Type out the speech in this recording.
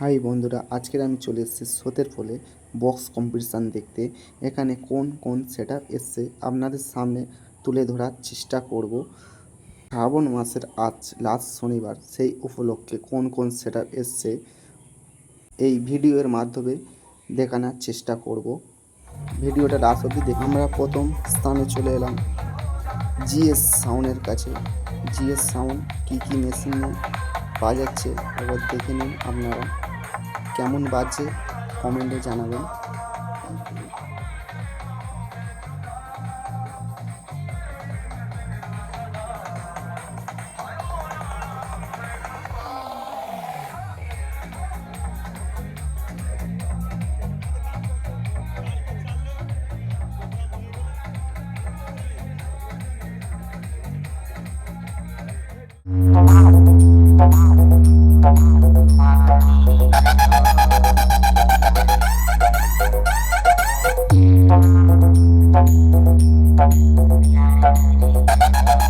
High বন্ধুরা, আজকের আমি চলে এসেছি স্রোতের ফলে বক্স কম্পিটিশান দেখতে। এখানে কোন কোন সেট আপ এসছে আপনাদের সামনে তুলে ধরার চেষ্টা করব। শ্রাবণ মাসের আজ লাস্ট শনিবার, সেই উপলক্ষে কোন কোন সেট আপ এসছে এই ভিডিওর মাধ্যমে দেখানোর চেষ্টা করব। ভিডিওটা লাস্ট অবধি দেখে আমরা প্রথম স্থানে চলে এলাম। জিএস সাউন্ডের কাছে। জিএস সাউন্ড কী কী মেশিনে বাজাচ্ছে, এবার দেখে নিন আপনারা। কেমন বাজছে কমেন্টে জানাবেন Bye. Thank you.